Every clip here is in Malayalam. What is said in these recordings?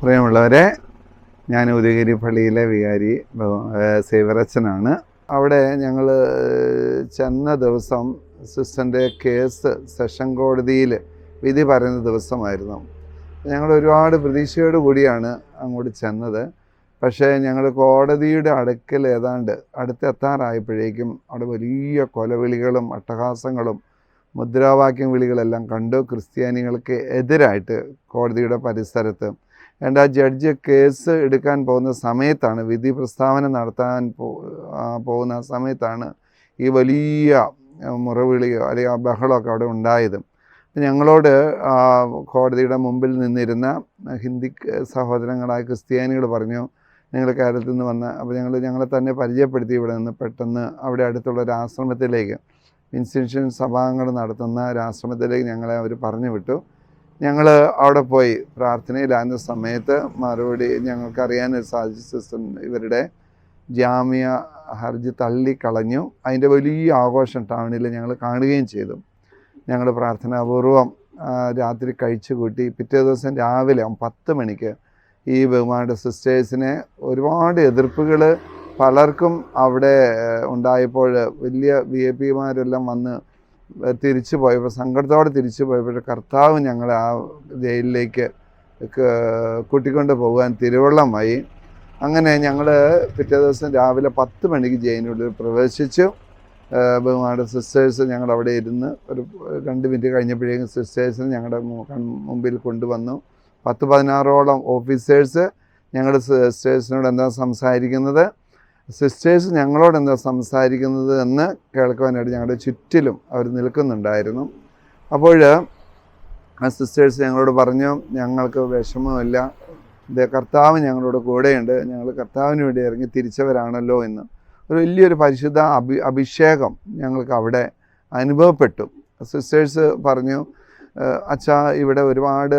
പ്രിയമുള്ളവരെ ഞാൻ ഉദയഗിരി പള്ളിയിലെ വികാരി സേവരച്ചനാണ്. അവിടെ ഞങ്ങൾ ചെന്ന ദിവസം സിസ്റ്റന്റെ കേസ് സെഷൻ കോടതിയിൽ വിധി പറയുന്ന ദിവസമായിരുന്നു. ഞങ്ങൾ ഒരുപാട് പ്രതീക്ഷയോട് കൂടിയാണ് അങ്ങോട്ട് ചെന്നത്. പക്ഷേ ഞങ്ങൾ കോടതിയുടെ അടുക്കൽ ഏതാണ്ട് അടുത്തെത്താറായപ്പോഴേക്കും അവിടെ വലിയ കൊലവിളികളും അട്ടഹാസങ്ങളും മുദ്രാവാക്യം വിളികളെല്ലാം കണ്ടു. ക്രിസ്ത്യാനികൾക്ക് എതിരായിട്ട് കോടതിയുടെ പരിസരത്ത് എന്റെ ആ ജഡ്ജ് കേസ് എടുക്കാൻ പോകുന്ന സമയത്താണ് വിധി പ്രസ്താവന നടത്താൻ പോകുന്ന സമയത്താണ് ഈ വലിയ മുറവിളിയോ അല്ലെങ്കിൽ ആ ബഹളമൊക്കെ അവിടെ ഉണ്ടായത്. ഞങ്ങളോട് കോടതിയുടെ മുമ്പിൽ നിന്നിരുന്ന ഹിന്ദി സഹോദരങ്ങളായ ക്രിസ്ത്യാനികൾ പറഞ്ഞു നിങ്ങൾ കേരളത്തിൽ നിന്ന് വന്ന അപ്പോൾ ഞങ്ങൾ ഞങ്ങളെ തന്നെ പരിചയപ്പെടുത്തി ഇവിടെ നിന്ന് പെട്ടെന്ന് അവിടെ അടുത്തുള്ള ഒരു ആശ്രമത്തിലേക്ക് ഇൻസ്റ്റിറ്റ്യൂഷൻ സഭാംഗങ്ങൾ നടത്തുന്ന ഒരു ആശ്രമത്തിലേക്ക് ഞങ്ങളെ അവർ പറഞ്ഞു വിട്ടു. ഞങ്ങൾ അവിടെ പോയി പ്രാർത്ഥനയിലായിരുന്ന സമയത്ത് മറുപടി ഞങ്ങൾക്കറിയാൻ സാധിച്ചു സിസ്റ്റം ഇവരുടെ ജാമ്യ ഹർജി തള്ളിക്കളഞ്ഞു അതിന്റെ വലിയ ആഘോഷം ടൗണിൽ ഞങ്ങൾ കാണുകയും ചെയ്തു. ഞങ്ങൾ പ്രാർത്ഥനാപൂർവം രാത്രി കഴിച്ചു കൂട്ടി. പിറ്റേ ദിവസം രാവിലെ പത്ത് മണിക്ക് ഈ ബഹുമാനയുടെ സിസ്റ്റേഴ്സിനെ ഒരുപാട് എതിർപ്പുകൾ പലർക്കും അവിടെ ഉണ്ടായപ്പോൾ വലിയ വി ഐ പിമാരെല്ലാം വന്ന് തിരിച്ചു പോയപ്പോൾ സങ്കടത്തോടെ തിരിച്ചു പോയപ്പോൾ കർത്താവ് ഞങ്ങളെ ആ ജയിലിലേക്ക് കൂട്ടിക്കൊണ്ട് പോകാൻ തിരുവള്ളമായി. അങ്ങനെ ഞങ്ങൾ പിറ്റേ ദിവസം രാവിലെ പത്ത് മണിക്ക് ജയിലിനുള്ളിൽ പ്രവേശിച്ചു. ബഹുമാനയുടെ സിസ്റ്റേഴ്സ് ഞങ്ങൾ അവിടെ ഇരുന്ന് ഒരു രണ്ട് മിനിറ്റ് കഴിഞ്ഞപ്പോഴേക്കും സിസ്റ്റേഴ്സിന് ഞങ്ങളുടെ മുമ്പിൽ കൊണ്ടുവന്നു. പത്ത് പതിനാറോളം ഓഫീസേഴ്സ് ഞങ്ങളുടെ സിസ്റ്റേഴ്സിനോട് എന്താ സംസാരിക്കുന്നത്? സിസ്റ്റേഴ്സ് ഞങ്ങളോട് എന്താ സംസാരിക്കുന്നത് എന്ന് കേൾക്കുവാനായിട്ട് ഞങ്ങളുടെ ചുറ്റിലും അവർ നിൽക്കുന്നുണ്ടായിരുന്നു. അപ്പോൾ ആ സിസ്റ്റേഴ്സ് ഞങ്ങളോട് പറഞ്ഞു ഞങ്ങൾക്ക് വിഷമമില്ല. കർത്താവ് ഞങ്ങളോട് കൂടെയുണ്ട്. ഞങ്ങൾ കർത്താവിന് വേണ്ടി ഇറങ്ങി തിരിച്ചവരാണല്ലോ എന്ന്. ഒരു വലിയൊരു പരിശുദ്ധ അഭി അഭിഷേകം ഞങ്ങൾക്ക് അവിടെ അനുഭവപ്പെട്ടു. സിസ്റ്റേഴ്സ് പറഞ്ഞു "ഏഹ് അച്ഛാ ഇവിടെ ഒരുപാട്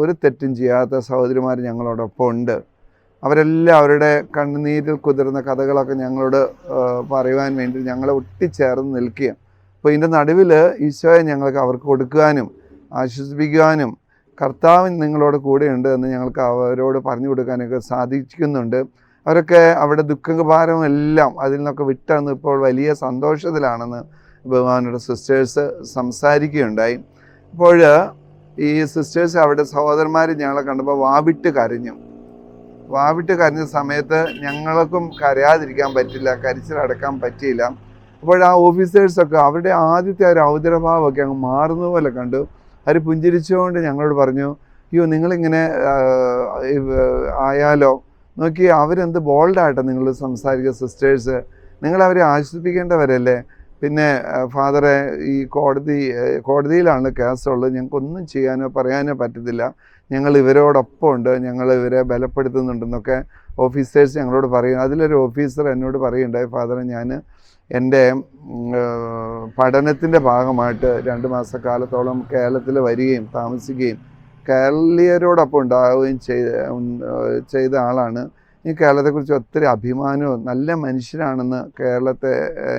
ഒരു തെറ്റും ചെയ്യാത്ത സഹോദരിമാർ ഞങ്ങളോടൊപ്പം ഉണ്ട്. അവരെല്ലാം അവരുടെ കണ്ണുനീരിൽ കുതിർന്ന കഥകളൊക്കെ ഞങ്ങളോട് പറയുവാൻ വേണ്ടി ഞങ്ങളെ ഒട്ടിച്ചേർന്ന് നിൽക്കുകയാണ്. അപ്പോൾ ഇതിന്റെ നടുവിൽ ഈശോയെ ഞങ്ങൾക്ക് അവർക്ക് കൊടുക്കുവാനും ആശ്വസിപ്പിക്കുവാനും കർത്താവ് നിങ്ങളോട് കൂടെയുണ്ട് എന്ന് ഞങ്ങൾക്ക് അവരോട് പറഞ്ഞു കൊടുക്കാനൊക്കെ സാധിക്കുന്നുണ്ട്. അവരൊക്കെ അവരുടെ ദുഃഖഭാരവും എല്ലാം അതിൽ നിന്നൊക്കെ വിട്ടെന്ന് ഇപ്പോൾ വലിയ സന്തോഷത്തിലാണെന്ന് ബഹുമാനോട് സിസ്റ്റേഴ്സ് സംസാരിക്കുകയുണ്ടായി. അപ്പോൾ ഈ സിസ്റ്റേഴ്സ് അവരുടെ സഹോദരന്മാർ ഞങ്ങളെ കണ്ടപ്പോൾ വാവിട്ട് കരഞ്ഞു. വാവിട്ട് കരഞ്ഞ സമയത്ത് ഞങ്ങൾക്കും കരയാതിരിക്കാൻ പറ്റില്ല കരിച്ചിലടക്കാൻ പറ്റിയില്ല. അപ്പോൾ ആ ഓഫീസേഴ്സൊക്കെ അവരുടെ ആദ്യത്തെ ഒരു ഔദരഭാവമൊക്കെ അങ്ങ് മാറുന്ന പോലെ കണ്ടു. അവർ പുഞ്ചിരിച്ചുകൊണ്ട് ഞങ്ങളോട് പറഞ്ഞു അയ്യോ നിങ്ങളിങ്ങനെ ആയാലോ? നോക്കി അവരെന്ത് ബോൾഡായിട്ടാണ് നിങ്ങൾ സംസാരിക്കുക സിസ്റ്റേഴ്സ് നിങ്ങളവരെ ആശ്വസിപ്പിക്കേണ്ടവരല്ലേ? പിന്നെ ഫാദറെ ഈ കോടതി കോടതിയിലാണ് കേസുള്ളത് ഞങ്ങൾക്കൊന്നും ചെയ്യാനോ പറയാനോ പറ്റത്തില്ല. ഞങ്ങൾ ഇവരോടൊപ്പം ഉണ്ട് ഞങ്ങൾ ഇവരെ ബലപ്പെടുത്തുന്നുണ്ടെന്നൊക്കെ ഓഫീസേഴ്സ് ഞങ്ങളോട് പറയും അതിലൊരു ഓഫീസർ എന്നോട് പറയുണ്ടായി ഫാദർ ഞാൻ എന്റെ പഠനത്തിന്റെ ഭാഗമായിട്ട് രണ്ട് മാസക്കാലത്തോളം കേരളത്തിൽ വരികയും താമസിക്കുകയും കേരളീയരോടൊപ്പം ഉണ്ടാവുകയും ചെയ്ത ചെയ്ത ആളാണ്. ഈ കേരളത്തെക്കുറിച്ച് ഒത്തിരി അഭിമാനവും നല്ല മനുഷ്യരാണെന്ന് കേരളത്തെ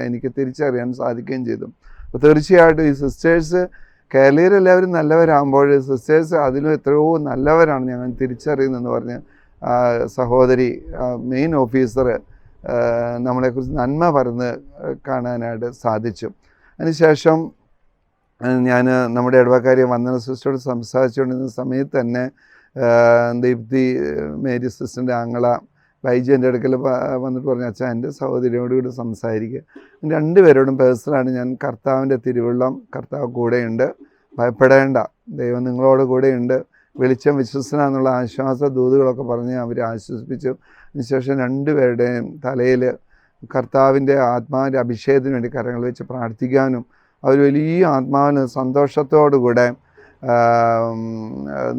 എനിക്ക് തിരിച്ചറിയാൻ സാധിക്കുകയും ചെയ്തു. അപ്പോൾ തീർച്ചയായിട്ടും ഈ സിസ്റ്റേഴ്സ് കേരളീയരെല്ലാവരും നല്ലവരാകുമ്പോൾ സിസ്റ്റേഴ്സ് അതിലും എത്രയോ നല്ലവരാണ് ഞങ്ങൾ തിരിച്ചറിയുന്നതെന്ന് പറഞ്ഞ് സഹോദരി മെയിൻ ഓഫീസർ നമ്മളെക്കുറിച്ച് നന്മ പറഞ്ഞ് കാണാനായിട്ട് സാധിച്ചു. അതിനുശേഷം ഞാൻ നമ്മുടെ ഇടവക്കാരി വന്ദന സിസ്റ്ററോട് സംസാരിച്ചുകൊണ്ടിരുന്ന സമയത്ത് തന്നെ ദീപ്തി മേരി സിസ്റ്ററിന്റെ ആങ്ങള ബൈജു എന്റെ അടുക്കൽ വന്നിട്ട് പറഞ്ഞു അച്ഛാ എന്റെ സഹോദരിയോട് കൂടി സംസാരിക്കുക രണ്ടുപേരോടും പേഴ്സണലാണ് ഞാൻ കർത്താവിന്റെ തിരുവള്ളം കർത്താവ് കൂടെയുണ്ട്. ഭയപ്പെടേണ്ട. ദൈവം നിങ്ങളോട് കൂടെയുണ്ട്. വെളിച്ചം വിശ്വസനാന്നുള്ള ആശ്വാസ ദൂതുകളൊക്കെ പറഞ്ഞ് അവർ ആശ്വസിപ്പിച്ചു. അതിനുശേഷം രണ്ടുപേരുടെയും തലയിൽ കർത്താവിന്റെ ആത്മാവിന്റെ അഭിഷേകത്തിന് വേണ്ടി കരങ്ങൾ വെച്ച് പ്രാർത്ഥിക്കാനും അവർ വലിയ ആത്മാവിന് സന്തോഷത്തോടുകൂടെ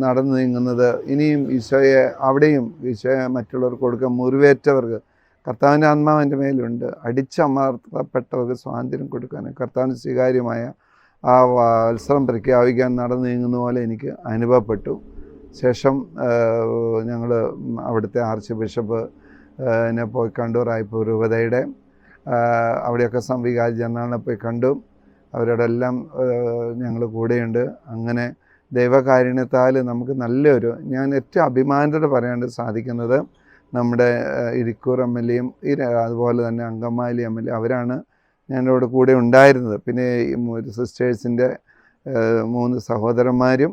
നടന്നു നീങ്ങുന്നത്. ഇനിയും ഈശോയെ അവിടെയും ഈശോയെ മറ്റുള്ളവർക്ക് കൊടുക്കാൻ മുറിവേറ്റവർക്ക് കർത്താവിന്റെ ആത്മാവ് എന്റെ മേലുണ്ട്. അടിച്ചമർത്തപ്പെട്ടവർക്ക് സ്വാതന്ത്ര്യം കൊടുക്കാൻ കർത്താവിന് സ്വീകാര്യമായ ആ വത്സരം പ്രഖ്യാപിക്കാൻ നടന്നു നീങ്ങുന്ന പോലെ എനിക്ക് അനുഭവപ്പെട്ടു. ശേഷം ഞങ്ങൾ അവിടുത്തെ ആർച്ച് ബിഷപ്പ് എന്നെ പോയി കണ്ടു. റായ്പൂർ രൂപതയുടെ അവിടെയൊക്കെ സംവികാരി ജനറലിനെ പോയി കണ്ടു. അവരോടെല്ലാം ഞങ്ങൾ കൂടെയുണ്ട്. അങ്ങനെ ദൈവകാരുണ്യത്താൽ നമുക്ക് നല്ലൊരു ഞാൻ ഏറ്റവും അഭിമാനത്തോടെ പറയാണ്ട് സാധിക്കുന്നത് നമ്മുടെ ഇരിക്കൂർ എം എൽ എയും ഈ അതുപോലെ തന്നെ അങ്കമാലി എം എൽ എ അവരാണ് ഞാനോട് കൂടെ ഉണ്ടായിരുന്നത്. പിന്നെ ഈ സിസ്റ്റേഴ്സിന്റെ മൂന്ന് സഹോദരന്മാരും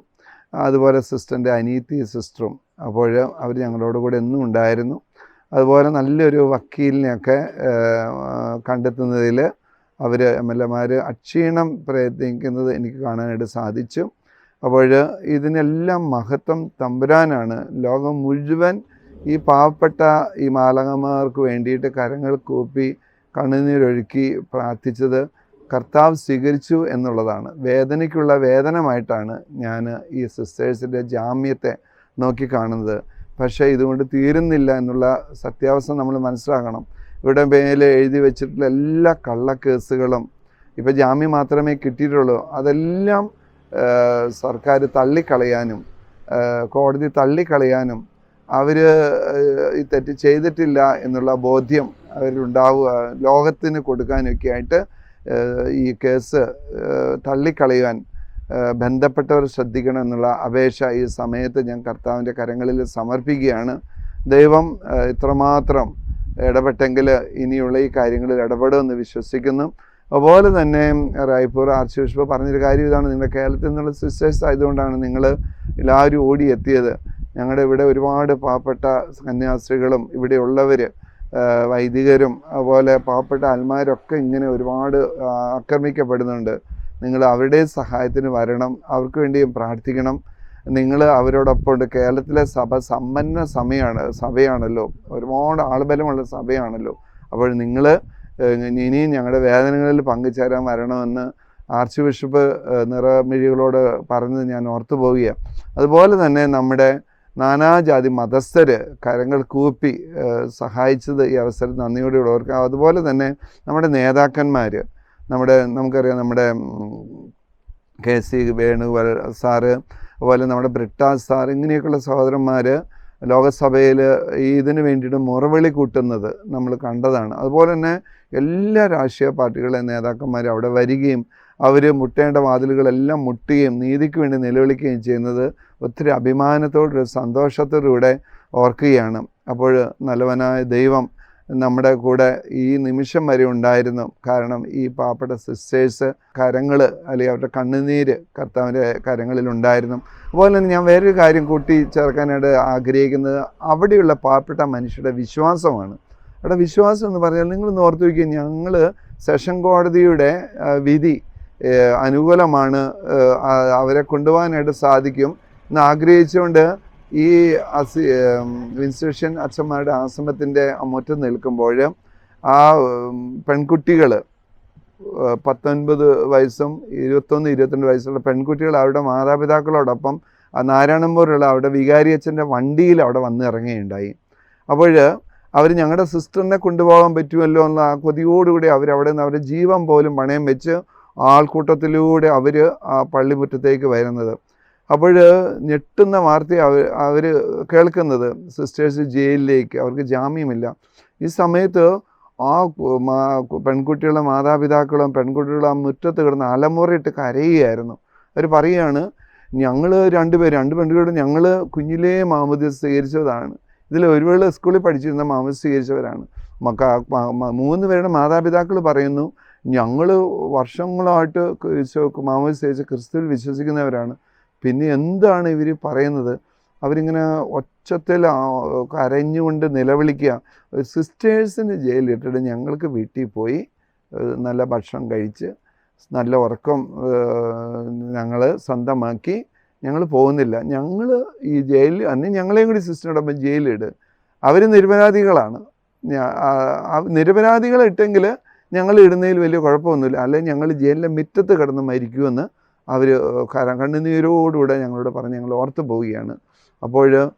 അതുപോലെ സിസ്റ്ററിന്റെ അനീത്തി സിസ്റ്ററും അപ്പോൾ അവർ ഞങ്ങളോട് കൂടെ എന്നും ഉണ്ടായിരുന്നു. അതുപോലെ നല്ലൊരു വക്കീലിനെയൊക്കെ കണ്ടെത്തുന്നതിൽ അവർ എം എൽ എമാർ അക്ഷീണം പ്രയത്നിക്കുന്നത് എനിക്ക് കാണാനായിട്ട് സാധിച്ചു. അപ്പോൾ ഇതിനെല്ലാം മഹത്വം തമ്പുരാനാണ്. ലോകം മുഴുവൻ ഈ പാവപ്പെട്ട ഈ മാലകന്മാർക്ക് വേണ്ടിയിട്ട് കരങ്ങൾ കൂപ്പി കണ്ണുനീരൊഴുക്കി പ്രാർത്ഥിച്ചത് കർത്താവ് സ്വീകരിച്ചു എന്നുള്ളതാണ്. വേദനയ്ക്കുള്ള വേദനമായിട്ടാണ് ഞാൻ ഈ സിസ്റ്റേഴ്സിന്റെ ജാമ്യത്തെ നോക്കിക്കാണുന്നത് പക്ഷേ ഇതുകൊണ്ട് തീരുന്നില്ല എന്നുള്ള സത്യാവസ്ഥ നമ്മൾ മനസ്സിലാക്കണം. ഇവിടെ മേലെ എഴുതി വെച്ചിട്ടുള്ള എല്ലാ കള്ളക്കേസുകളും ഇപ്പോൾ ജാമ്യം മാത്രമേ കിട്ടിയിട്ടുള്ളൂ. അതെല്ലാം സർക്കാർ തള്ളിക്കളയാനും കോടതി തള്ളിക്കളയാനും അവർ ഈ തെറ്റ് ചെയ്തിട്ടില്ല എന്നുള്ള ബോധ്യം അവരുണ്ടാവുക ലോകത്തിന് കൊടുക്കാനൊക്കെ ആയിട്ട് ഈ കേസ് തള്ളിക്കളയാൻ ബന്ധപ്പെട്ടവർ ശ്രദ്ധിക്കണം എന്നുള്ള അപേക്ഷ ഈ സമയത്ത് ഞാൻ കർത്താവിന്റെ കരങ്ങളിൽ സമർപ്പിക്കുകയാണ്. ദൈവം ഇത്രമാത്രം ഇടപെട്ടെങ്കിൽ ഇനിയുള്ള ഈ കാര്യങ്ങളിൽ ഇടപെടുമെന്ന് വിശ്വസിക്കുന്നു. അതുപോലെ തന്നെ റായ്പൂർ ആർച്ച് ബിഷപ്പ് പറഞ്ഞൊരു കാര്യം ഇതാണ്. നിങ്ങളുടെ കേരളത്തിൽ നിന്നുള്ള സിസ്റ്റേഴ്സ് ആയതുകൊണ്ടാണ് നിങ്ങൾ എല്ലാവരും ഓടിയെത്തിയത്. ഞങ്ങളുടെ ഇവിടെ ഒരുപാട് പാവപ്പെട്ട കന്യാസ്ത്രീകളും ഇവിടെ ഉള്ളവർ വൈദികരും അതുപോലെ പാവപ്പെട്ട ആൽമാരൊക്കെ ഇങ്ങനെ ഒരുപാട് ആക്രമിക്കപ്പെടുന്നുണ്ട്. നിങ്ങൾ അവരുടെ സഹായത്തിന് വരണം. അവർക്ക് വേണ്ടിയും പ്രാർത്ഥിക്കണം. നിങ്ങൾ അവരോടൊപ്പം ഉണ്ട്. കേരളത്തിലെ സഭ സമ്പന്ന സമയമാണ് സഭയാണല്ലോ. ഒരുപാട് ആൾബലമുള്ള സഭയാണല്ലോ. അപ്പോൾ നിങ്ങൾ ഇനിയും ഞങ്ങളുടെ വേദനകളിൽ പങ്കുചേരാൻ വരണമെന്ന് ആർച്ച് ബിഷപ്പ് നിറമിഴികളോട് പറഞ്ഞത് ഞാൻ ഓർത്തു പോവുകയാണ്. അതുപോലെ തന്നെ നമ്മുടെ നാനാജാതി മതസ്ഥർ കരങ്ങൾ കൂപ്പി സഹായിച്ചത് ഈ അവസരം നന്ദിയോടെയുള്ള ഓർക്കുക അതുപോലെ തന്നെ നമ്മുടെ നേതാക്കന്മാർ നമ്മുടെ നമുക്കറിയാം നമ്മുടെ കെ സി വേണുഗോപാൽ സാറ് അതുപോലെ നമ്മുടെ ബ്രിട്ടാസ് സാർ ഇങ്ങനെയൊക്കെയുള്ള സഹോദരന്മാർ ലോകസഭയിൽ ഇതിന് വേണ്ടിയിട്ട് മുറവിളി കൂട്ടുന്നത് നമ്മൾ കണ്ടതാണ്. അതുപോലെ തന്നെ എല്ലാ രാഷ്ട്രീയ പാർട്ടികളെ നേതാക്കന്മാർ അവിടെ വരികയും അവർ മുട്ടേണ്ട വാതിലുകളെല്ലാം മുട്ടുകയും നീതിക്ക് വേണ്ടി നിലവിളിക്കുകയും ചെയ്യുന്നത് ഒത്തിരി അഭിമാനത്തോടെ സന്തോഷത്തോടുകൂടെ ഓർക്കുകയാണ്. അപ്പോൾ നല്ലവനായ ദൈവം നമ്മുടെ കൂടെ ഈ നിമിഷം വരെ ഉണ്ടായിരുന്നു. കാരണം ഈ പാവപ്പെട്ട സിസ്റ്റേഴ്സ് കരങ്ങൾ അല്ലെങ്കിൽ അവരുടെ കണ്ണുനീര് കർത്താവിന്റെ കരങ്ങളിൽ ഉണ്ടായിരുന്നു. അതുപോലെ തന്നെ ഞാൻ വേറൊരു കാര്യം കൂട്ടി ചേർക്കാനായിട്ട് ആഗ്രഹിക്കുന്നത് അവിടെയുള്ള പാവപ്പെട്ട മനുഷ്യരുടെ വിശ്വാസമാണ്. അവിടെ വിശ്വാസം എന്ന് പറഞ്ഞാൽ നിങ്ങൾ ഓർത്തു വയ്ക്കുക ഞങ്ങൾ സെഷൻ കോടതിയുടെ വിധി അനുകൂലമാണ് അവരെ കൊണ്ടുപോകാനായിട്ട് സാധിക്കും എന്ന് ആഗ്രഹിച്ചുകൊണ്ട് ഈ അസി ഇൻസ്റ്റിറ്റ്യൂഷൻ അച്ഛന്മാരുടെ ആശ്രമത്തിന്റെ മുറ്റം നിൽക്കുമ്പോൾ ആ പെൺകുട്ടികൾ പത്തൊൻപത് വയസ്സും ഇരുപത്തൊന്ന് ഇരുപത്തിരണ്ട് വയസ്സുള്ള പെൺകുട്ടികൾ അവരുടെ മാതാപിതാക്കളോടൊപ്പം ആ നാരായണമ്പൂരുള്ള അവിടെ വികാരി അച്ഛന്റെ വണ്ടിയിൽ അവിടെ വന്ന് ഇറങ്ങുകയുണ്ടായി. അപ്പോൾ അവർ ഞങ്ങളുടെ സിസ്റ്ററിനെ കൊണ്ടുപോകാൻ പറ്റുമല്ലോ എന്ന ആ കൊതിയോടുകൂടി അവരവിടെ നിന്ന് അവരുടെ ജീവൻ പോലും പണയം വെച്ച് ആൾക്കൂട്ടത്തിലൂടെ അവർ ആ പള്ളിമുറ്റത്തേക്ക് വരുന്നത്. അപ്പോൾ ഞെട്ടുന്ന വാർത്ത അവർ അവർ കേൾക്കുന്നത് സിസ്റ്റേഴ്സ് ജയിലിലേക്ക് അവർക്ക് ജാമ്യമില്ല. ഈ സമയത്ത് ആ പെൺകുട്ടികളുടെ മാതാപിതാക്കളും പെൺകുട്ടികളും ആ മുറ്റത്ത് കിടന്ന് അലമുറയിട്ട് കരയുകയായിരുന്നു. അവർ പറയുകയാണ് ഞങ്ങൾ രണ്ടുപേരും രണ്ട് പെൺകുട്ടികളും ഞങ്ങൾ കുഞ്ഞിലേ മാമൂദ്യ സ്വീകരിച്ചതാണ്. ഇതിൽ ഒരുവേള സ്കൂളിൽ പഠിച്ചിരുന്ന മാമൂദ്യ സ്വീകരിച്ചവരാണ്. മക്ക മൂന്ന് പേരുടെ മാതാപിതാക്കൾ പറയുന്നു ഞങ്ങൾ വർഷങ്ങളായിട്ട് മാമൂദ്യ സ്വീകരിച്ച ക്രിസ്തുവിൽ വിശ്വസിക്കുന്നവരാണ്. പിന്നെ എന്താണ് ഇവർ പറയുന്നത്? അവരിങ്ങനെ ഒച്ചത്തിൽ കരഞ്ഞുകൊണ്ട് നിലവിളിക്കുക. സിസ്റ്റേഴ്സിന് ജയിലിട്ടിട്ട് ഞങ്ങൾക്ക് വീട്ടിൽ പോയി നല്ല ഭക്ഷണം കഴിച്ച് നല്ല ഉറക്കം ഞങ്ങൾ സ്വന്തമാക്കി ഞങ്ങൾ പോകുന്നില്ല. ഞങ്ങൾ ഈ ജയിലിൽ അന്ന് ഞങ്ങളെയും കൂടി സിസ്റ്ററിനോടൊപ്പം ജയിലിട് അവർ നിരപരാധികളാണ്. നിരപരാധികളിട്ടെങ്കിൽ ഞങ്ങൾ ഇടുന്നതിൽ വലിയ കുഴപ്പമൊന്നുമില്ല. അല്ലെങ്കിൽ ഞങ്ങൾ ജയിലിന്റെ മുറ്റത്ത് കിടന്ന് മരിക്കുമെന്ന് അവർ കണ്ണുനീരോടുകൂടെ ഞങ്ങളോട് പറഞ്ഞ് ഞങ്ങൾ ഓർത്ത് പോവുകയാണ്. അപ്പോൾ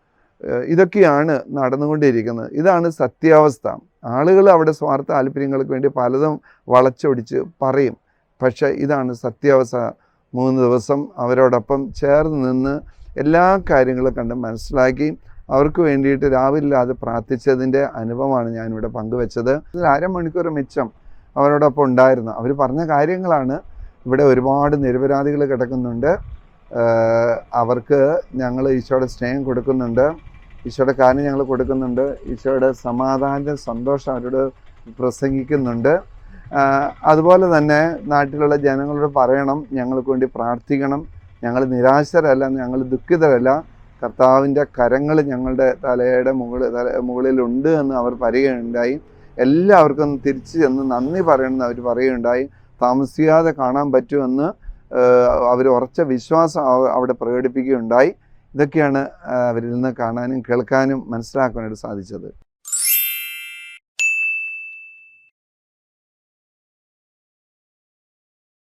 ഇതൊക്കെയാണ് നടന്നുകൊണ്ടിരിക്കുന്നത്. ഇതാണ് സത്യാവസ്ഥ. ആളുകൾ അവിടെ സ്വാർത്ഥ താല്പര്യങ്ങൾക്ക് വേണ്ടി പലതും വളച്ചൊടിച്ച് പറയും. പക്ഷേ ഇതാണ് സത്യാവസ്ഥ. മൂന്ന് ദിവസം അവരോടൊപ്പം ചേർന്ന് നിന്ന് എല്ലാ കാര്യങ്ങളും കണ്ട് മനസ്സിലാക്കി അവർക്ക് വേണ്ടിയിട്ട് രാവിലെ പ്രാർത്ഥിച്ചതിന്റെ അനുഭവമാണ് ഞാനിവിടെ പങ്കുവെച്ചത്. അരമണിക്കൂർ മിച്ചം അവരോടൊപ്പം ഉണ്ടായിരുന്നു. അവർ പറഞ്ഞ കാര്യങ്ങളാണ് ഇവിടെ ഒരുപാട് നിരപരാധികൾ കിടക്കുന്നുണ്ട്. അവർക്ക് ഞങ്ങൾ ഈശോയുടെ സ്നേഹം കൊടുക്കുന്നുണ്ട്. ഈശോയുടെ കാര്യം ഞങ്ങൾ കൊടുക്കുന്നുണ്ട്. ഈശോയുടെ സമാധാനം സന്തോഷം അവരോട് പ്രസംഗിക്കുന്നുണ്ട്. അതുപോലെ തന്നെ നാട്ടിലുള്ള ജനങ്ങളോട് പറയണം. ഞങ്ങൾക്ക് വേണ്ടി പ്രാർത്ഥിക്കണം. ഞങ്ങൾ നിരാശരല്ല ഞങ്ങൾ ദുഃഖിതരല്ല. കർത്താവിന്റെ കരങ്ങൾ ഞങ്ങളുടെ തലയുടെ മുകളിൽ തല മുകളിലുണ്ട് എന്ന് അവർ പറയുകയുണ്ടായി. എല്ലാവർക്കും തിരിച്ചു ചെന്ന് നന്ദി പറയണമെന്ന് അവർ പറയുകയുണ്ടായി. താമസിയാതെ കാണാൻ പറ്റുമെന്ന് അവർ ഉറച്ച വിശ്വാസം അവ- അവിടെ പ്രകടിപ്പിക്കുകയുണ്ടായി. ഇതൊക്കെയാണ് അവരിൽ നിന്ന് കാണാനും കേൾക്കാനും മനസ്സിലാക്കാനായിട്ട് സാധിച്ചത്.